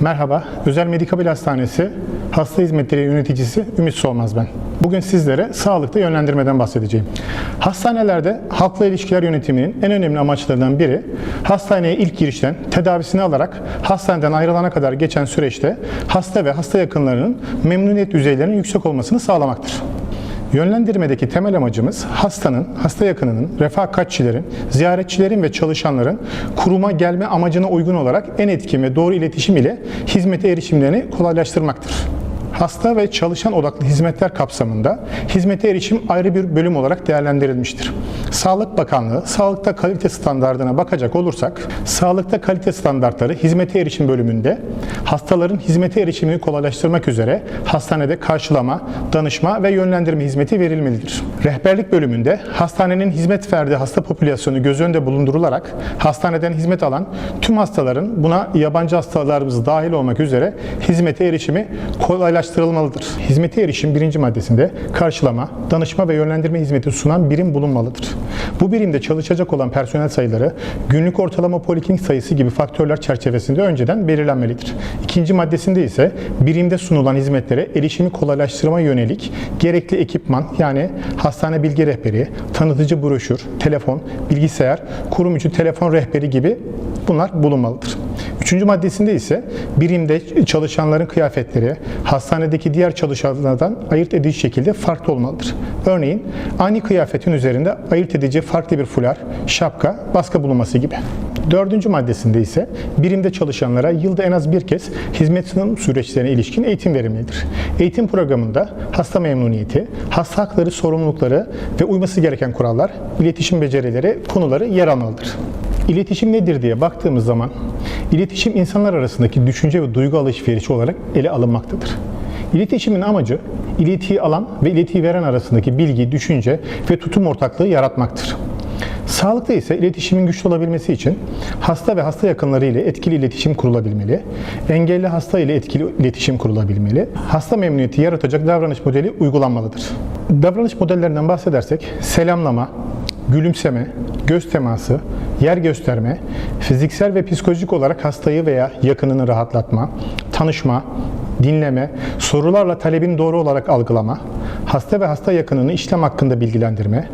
Merhaba, Özel Medikabil Hastanesi Hasta Hizmetleri Yöneticisi Ümit Solmaz ben. Bugün sizlere sağlıkta yönlendirmeden bahsedeceğim. Hastanelerde halkla ilişkiler yönetiminin en önemli amaçlarından biri hastaneye ilk girişten tedavisini alarak hastaneden ayrılana kadar geçen süreçte hasta ve hasta yakınlarının memnuniyet düzeylerinin yüksek olmasını sağlamaktır. Yönlendirmedeki temel amacımız hastanın, hasta yakınının, refakatçilerin, ziyaretçilerin ve çalışanların kuruma gelme amacına uygun olarak en etkin ve doğru iletişim ile hizmete erişimlerini kolaylaştırmaktır. Hasta ve çalışan odaklı hizmetler kapsamında hizmete erişim ayrı bir bölüm olarak değerlendirilmiştir. Sağlık Bakanlığı sağlıkta kalite standartına bakacak olursak, sağlıkta kalite standartları hizmete erişim bölümünde hastaların hizmete erişimini kolaylaştırmak üzere hastanede karşılama, danışma ve yönlendirme hizmeti verilmelidir. Rehberlik bölümünde hastanenin hizmet verdiği hasta popülasyonu göz önünde bulundurularak hastaneden hizmet alan tüm hastaların buna yabancı hastalarımız dahil olmak üzere hizmete erişimi kolaylaştırılmalıdır. Hizmete erişim birinci maddesinde karşılama, danışma ve yönlendirme hizmeti sunan birim bulunmalıdır. Bu birimde çalışacak olan personel sayıları günlük ortalama poliklinik sayısı gibi faktörler çerçevesinde önceden belirlenmelidir. İkinci maddesinde ise birimde sunulan hizmetlere erişimi kolaylaştırma yönelik gerekli ekipman yani hastane bilgi rehberi, tanıtıcı broşür, telefon, bilgisayar, kurum içi telefon rehberi gibi bunlar bulunmalıdır. Üçüncü maddesinde ise birimde çalışanların kıyafetleri hastanedeki diğer çalışanlardan ayırt edici şekilde farklı olmalıdır. Örneğin aynı kıyafetin üzerinde ayırt edici farklı bir fular, şapka, baska bulunması gibi. Dördüncü maddesinde ise birimde çalışanlara yılda en az bir kez hizmet sunum süreçlerine ilişkin eğitim verilmelidir. Eğitim programında hasta memnuniyeti, hasta hakları, sorumlulukları ve uyması gereken kurallar, iletişim becerileri konuları yer almalıdır. İletişim nedir diye baktığımız zaman iletişim insanlar arasındaki düşünce ve duygu alışverişi olarak ele alınmaktadır. İletişimin amacı iletiyi alan ve iletiyi veren arasındaki bilgi, düşünce ve tutum ortaklığı yaratmaktır. Sağlıkta ise iletişimin güçlü olabilmesi için hasta ve hasta yakınları ile etkili iletişim kurulabilmeli, engelli hasta ile etkili iletişim kurulabilmeli, hasta memnuniyeti yaratacak davranış modeli uygulanmalıdır. Davranış modellerinden bahsedersek selamlama, gülümseme, göz teması, yer gösterme, fiziksel ve psikolojik olarak hastayı veya yakınını rahatlatma, tanışma, dinleme, sorularla talebin doğru olarak algılama, hasta ve hasta yakınını işlem hakkında bilgilendirme,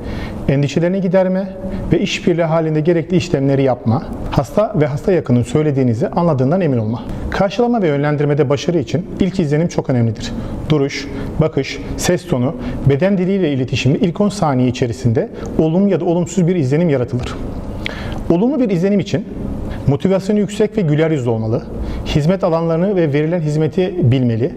endişelerini giderme ve işbirliği halinde gerekli işlemleri yapma, hasta ve hasta yakının söylediğinizi anladığından emin olma. Karşılama ve yönlendirmede başarı için ilk izlenim çok önemlidir. Duruş, bakış, ses tonu, beden diliyle iletişimde ilk 10 saniye içerisinde olumlu ya da olumsuz bir izlenim yaratılır. Olumlu bir izlenim için motivasyonu yüksek ve güler yüzlü olmalı, hizmet alanlarını ve verilen hizmeti bilmeli,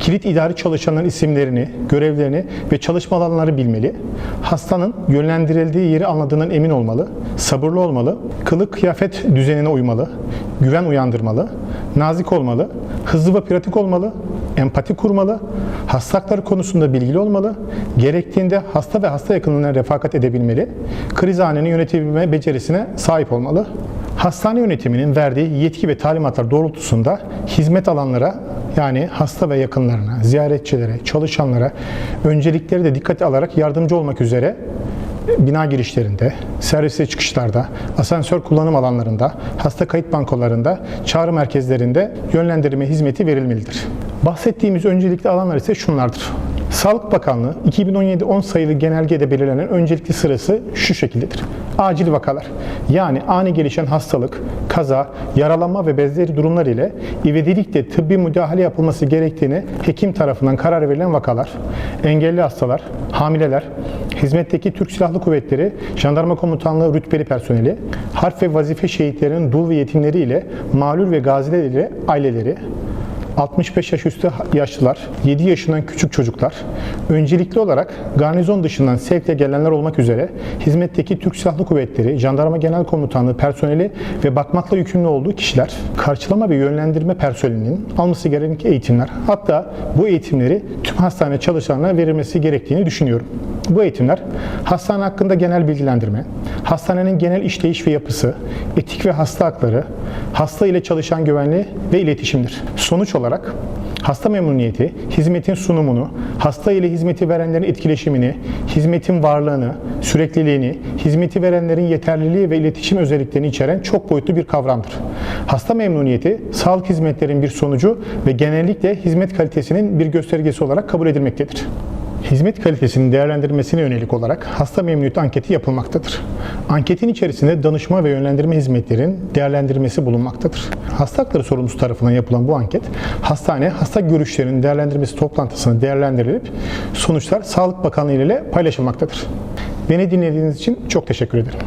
kilit idari çalışanların isimlerini, görevlerini ve çalışma alanları bilmeli, hastanın yönlendirildiği yeri anladığından emin olmalı, sabırlı olmalı, kılık kıyafet düzenine uymalı, güven uyandırmalı, nazik olmalı, hızlı ve pratik olmalı, empati kurmalı, hasta hakları konusunda bilgili olmalı, gerektiğinde hasta ve hasta yakınlarına refakat edebilmeli, kriz anını yönetebilme becerisine sahip olmalı. Hastane yönetiminin verdiği yetki ve talimatlar doğrultusunda hizmet alanlara yani hasta ve yakınlarına, ziyaretçilere, çalışanlara öncelikleri de dikkate alarak yardımcı olmak üzere bina girişlerinde, servise çıkışlarda, asansör kullanım alanlarında, hasta kayıt bankolarında, çağrı merkezlerinde yönlendirme hizmeti verilmelidir. Bahsettiğimiz öncelikli alanlar ise şunlardır. Sağlık Bakanlığı 2017-10 sayılı genelgede belirlenen öncelikli sırası şu şekildedir. Acil vakalar. Yani ani gelişen hastalık, kaza, yaralanma ve benzeri durumlar ile ivedilikle tıbbi müdahale yapılması gerektiğini hekim tarafından karar verilen vakalar, engelli hastalar, hamileler, hizmetteki Türk Silahlı Kuvvetleri, Jandarma Komutanlığı rütbeli personeli, harf ve vazife şehitlerinin dul ve yetimleri ile malul ve gaziler ile aileleri, 65 yaş üstü yaşlılar, 7 yaşından küçük çocuklar, öncelikli olarak garnizon dışından sevkle gelenler olmak üzere hizmetteki Türk Silahlı Kuvvetleri, Jandarma Genel Komutanlığı personeli ve bakmakla yükümlü olduğu kişiler, karşılama ve yönlendirme personelinin alması gereken eğitimler, hatta bu eğitimleri tüm hastane çalışanlarına verilmesi gerektiğini düşünüyorum. Bu eğitimler hastane hakkında genel bilgilendirme, hastanenin genel işleyiş ve yapısı, etik ve hasta hakları, hasta ile çalışan güvenliği ve iletişimdir. Sonuç olarak Hasta memnuniyeti, hizmetin sunumunu, hasta ile hizmeti verenlerin etkileşimini, hizmetin varlığını, sürekliliğini, hizmeti verenlerin yeterliliği ve iletişim özelliklerini içeren çok boyutlu bir kavramdır. Hasta memnuniyeti, sağlık hizmetlerinin bir sonucu ve genellikle hizmet kalitesinin bir göstergesi olarak kabul edilmektedir. Hizmet kalitesinin değerlendirilmesine yönelik olarak hasta memnuniyet anketi yapılmaktadır. Anketin içerisinde danışma ve yönlendirme hizmetlerin değerlendirmesi bulunmaktadır. Hasta hakları sorumlusu tarafından yapılan bu anket, hastane hasta görüşlerinin değerlendirmesi toplantısında değerlendirilip sonuçlar Sağlık Bakanlığı ile paylaşılmaktadır. Beni dinlediğiniz için çok teşekkür ederim.